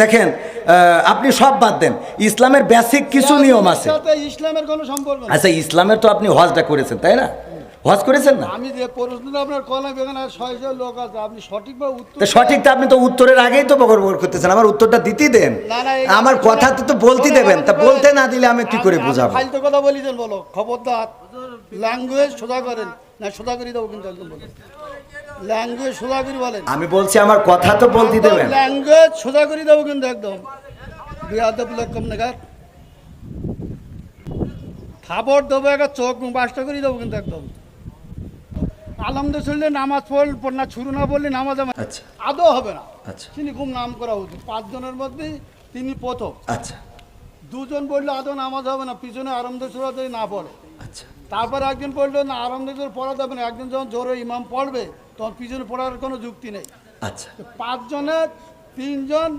দেখেন আপনি সব বাদ দেন। ইসলামের বেসিক কিছু নিয়ম আছে। ইসলামের কোনো সম্পর্ক আচ্ছা ইসলামের তো আপনি হজটা করেছেন তাই না? হজ করেছেন না? আমি যে প্রশ্নটা আপনার এখানে আর ছয় ছয় লোক আছে আপনি সঠিকভাবে উত্তর সঠিক তো আপনি তো উত্তরের আগেই তো বকর বকর করতেছেন আমার উত্তরটা দিতেই দেন। আমার কথা তো তো বলতে দেবেন তা বলতে না দিলে আমি কি করে বুঝাবো? ফালতু কথা বলি দেন বলো খবরদার ল্যাঙ্গুয়েজ সোজা করেন। না সোজা করে দেবো কিন্তু একদম বলো। ল্যাঙ্গুয়েজ সোজা করে বলেন। আমি বলছি আমার কথা তো বলতে দেবেন। ল্যাঙ্গুয়েজ সোজা করে দেবো কিন্তু একদম। বিয়াদব লোক কম নাগাদ দেবো একটা চোখ বাসটা করে দেবো কিন্তু একদম। আলমদে শুনলে নামাজ পড়ল পড় না ছুরু না বললে নামাজ আমার আচ্ছা। আদৌ হবে না। আচ্ছা। তিনি খুব নাম করা উচিত। পাঁচজনের মধ্যে তিনি প্রথম। আচ্ছা। দুজন পড়লে আদৌ নামাজ হবে না পিছনে আরামদে সুরা যদি না পড়ে তারপর একজন পড়লে না আরামদে সুরা পড়া যাবে না একজন যখন জোরে ইমাম পড়বে তখন পিছনে পড়ার কোনো যুক্তি নেই আচ্ছা পাঁচজনের তিনজন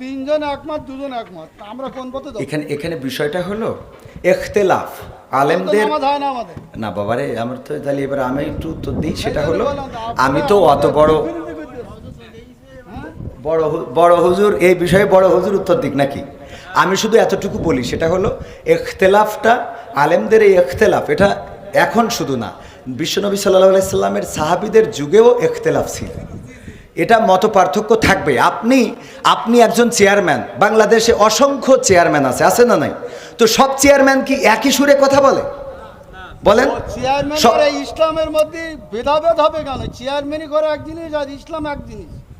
তিনজন একমত দুজন একমত আমরা কোন পথে যাব? এখানে এখানে বিষয়টা হলো এখতেলাফ আলেমদের হয় না বাবারে আমার তো তাহলে এবার আমি একটু উত্তর দিই সেটা হলো আমি তো অত বড়। হ্যাঁ? বড় বড় হুজুর এই বিষয়ে বড় হুজুর উত্তর দিক নাকি আমি শুধু এতটুকু বলি সেটা হলো এখতেলাফটা আলেমদের এই এখতেলাফ এটা এখন শুধু না বিশ্বনবী সাল্লাহ আলাইসাল্লামের সাহাবিদের যুগেও এখতেলাফ ছিল। এটা মত পার্থক্য থাকবে। আপনি আপনি একজন চেয়ারম্যান বাংলাদেশে অসংখ্য চেয়ারম্যান আছে আছে না নাই? তো সব চেয়ারম্যান কি একই সুরে কথা বলে? বলেন। চেয়ারম্যান ইসলামের মধ্যে ভেদাভেদ হবে কেন? চেয়ারম্যানই করে এক জিনিস আর ইসলাম এক জিনিস।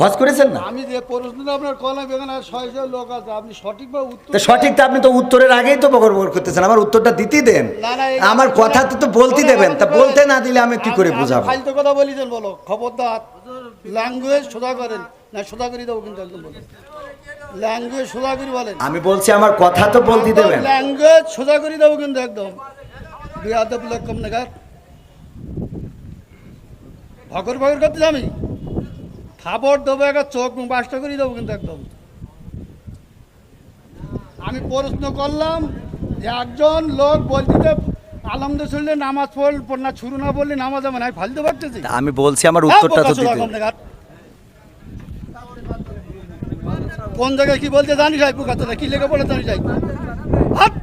হজ করেছেন না? আমি যে প্রশ্নটা আপনার কলাম এখানে আর ছয় ছয় লোক আছে আপনি সঠিকভাবে উত্তর সঠিক তো আপনি তো উত্তরের আগেই তো বকর বকর করতেছেন আমার উত্তরটা দিতেই দেন। না, না, আমার কথা তো তো বলতে দেবেন তা বলতে না দিলে আমি কি করে আমি বুঝাবো? ফালতু কথা বলি দেন বলো খবরদার। ল্যাঙ্গুয়েজ সোজা করেন। না সোজা করে দেবো কিন্তু একদম বলো। ল্যাঙ্গুয়েজ সোজা করে বলেন। আমি বলছি আমার কথা তো বলতে দেবেন। ল্যাঙ্গুয়েজ সোজা করে দেবো কিন্তু একদম। বিয়াদব লোক কম নাগাদ ভকর ভকর করতে আমি খাবার দেবো একটা চোখ বাসটা করে দেবো কিন্তু একদম। আমি প্রশ্ন করলাম যে একজন লোক বলতে আলমদে শুনলে নামাজ পড়ল না ছুরু না বললে নামাজ হবে না আমি ফালতে পারতেছি আমি বলছি আমার হ্যাঁ, উত্তরটা তো দিতে। কোন জায়গায় কি বলতে জানি যাই পুকাতে কি লেগে বলে জানি যাই হাত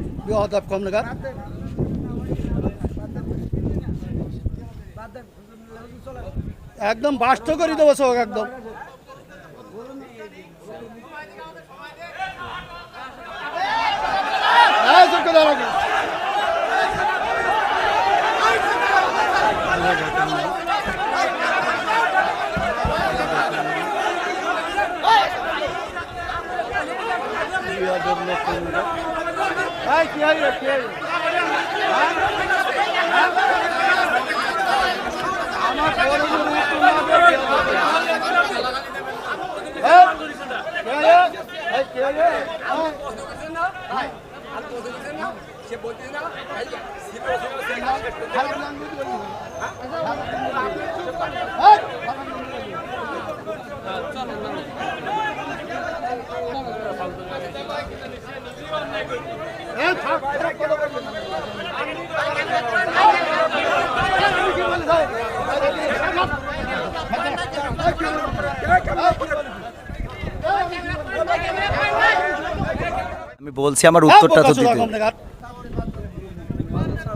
কম নাগাদ একদম বাস্ত করে দেবো সব একদম। হ্যাঁ, চুপ করে দাঁড়াও। বিয়াদব লোক কম নাগাদ। এই, কি হয় রে, কি হয় রে? হ্যাঁ? হ্যাঁ? আমার বড় বড় উত্তর না দিয়ে বিয়াদব লোক। এই, কি হয় রে? এই, কি হয় রে? হ্যাঁ? খারাপ language বলি না। এই, খারাপ language বলি না। এই, থাক, খারাপ কথা বলবি না। এই, কি বলিস, এই? আমি বলছি আমার উত্তরটা তো দিতে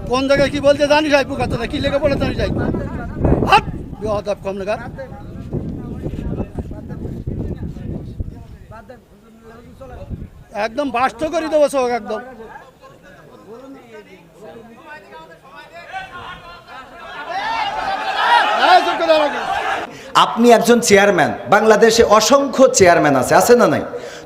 কোন জায়গায় কি বলতে জানি যাই পুকাতে কি লেগে বলে জানি যাই হাত বিহদাব কম নাগাদ একদম বাস্ত করে দেবো সব একদম। দাঁড়াও। আপনি একজন চেয়ারম্যান বাংলাদেশে অসংখ্য চেয়ারম্যান আছে আছে না নাই?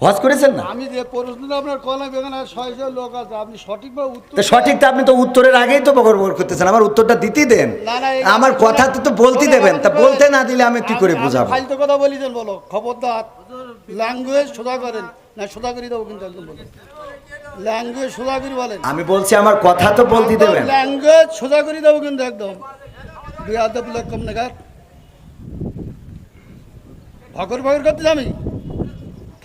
হজ করেছেন না? আমি যে প্রশ্নটা আপনার কলাম এখানে ছয়শো লোক আছে আপনি সঠিকভাবে উত্তর তো সঠিকটা আপনি তো উত্তরের আগেই তো বকর করতেছেন আমার উত্তরটা দিতেই দেন। আমার কথা তো তো বলতে দেবেন তা বলতে না দিলে আমি কি করে বুঝাবো? ফালতু কথা বলিছেন বলো খবরদার। ল্যাঙ্গুয়েজ সোজা করেন না সোজা করে দেবো কিন্তু একদম বলেন ল্যাঙ্গুয়েজ সোজা করে বলেন। আমি বলছি আমার কথা তো বলতে দেবেন। ল্যাঙ্গুয়েজ সোজা করে দেবো কিন্তু একদম। বিয়াদব লোক কম নাগাদ ভকর ভকর করতে আমি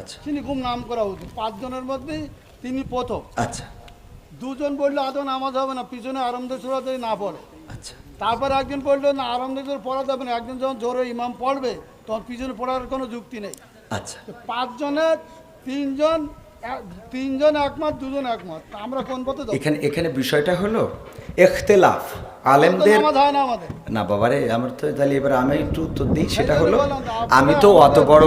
আচ্ছা। তিনি খুব নাম করা উচিত পাঁচজনের মধ্যে তিনি প্রথম। আচ্ছা। দুজন বলল আদৌ নামাজ হবে না? পিছনে আরম্ভ যদি না পড়ে। আচ্ছা। তারপর একজন বলল না আরম্ভ সুরা পড়া যাবে না। একজন যখন জোরে ইমাম পড়বে তখন পিছনে পড়ার কোনো যুক্তি নেই। আচ্ছা। পাঁচজনের তিনজন তিনজন একমত দুজন একমত। আমরা কোন পথে এখানে এখানে বিষয়টা হলো এখতেলাফ আলেমদের না বাবারে আমার তো তাহলে এবার আমি একটু উত্তর দিই। সেটা হলো আমি তো অত বড়?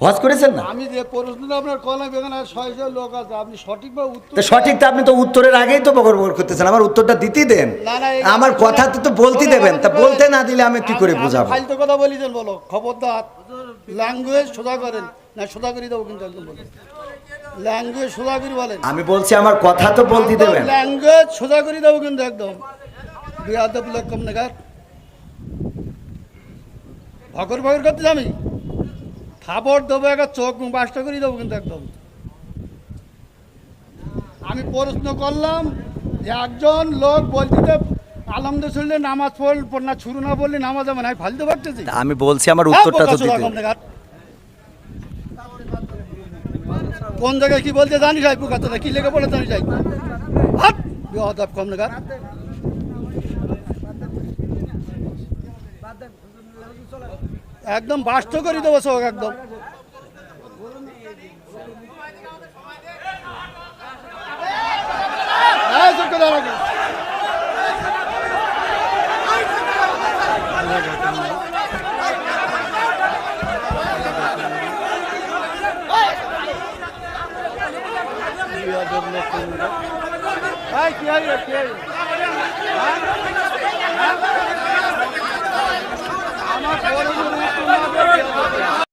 হজ করেছেন না? আমি যে প্রশ্নটা আপনার কলাম এখানে ছয়শো লোক আছে আপনি সঠিকভাবে উত্তর তো সঠিকটা আপনি তো উত্তরের আগেই তো বকর করতেছেন আমার উত্তরটা দিতেই দেন। না, না, আমার কথা তো তো বলতে দেবেন তা বলতে না দিলে আমি কি করে আপনি বুঝাবো? ফালতু কথা বলিছেন বলো খবরদার। ল্যাঙ্গুয়েজ সোজা করেন। না সোজা করে দেবো কিন্তু একদম বলেন ল্যাঙ্গুয়েজ সোজা করে বলেন। আমি বলছি আমার কথা তো বলতে দেবেন। ল্যাঙ্গুয়েজ সোজা করে দেবো কিন্তু একদম। বিয়াদব লোক কম নাগাদ ভকর ভকর করতে আমি খাবার দেবো একটা চোখ মুখ বাসটা করে দেবো কিন্তু একদম। আমি প্রশ্ন করলাম যে একজন লোক বলতে আলমদ শুনলে নামাজ পড়ল না ছুরু না বললে নামাজ হবে না। আমি ফালতে পারতেছি তা আমি বলছি আমার উত্তরটা তো দিতে। কোন জায়গায় কি বলতে জানি পুকাতে কি লেগে বলে জানি যাই হাট বিহদাব কম নাগাদ একদম বাস্ত করে দেবো সব একদম এই চুপ করে রাখো। এই, কি হইল, কি হইল? হ্যাঁ? হ্যাঁ? আমার বড় বড় উত্তর না দিয়ে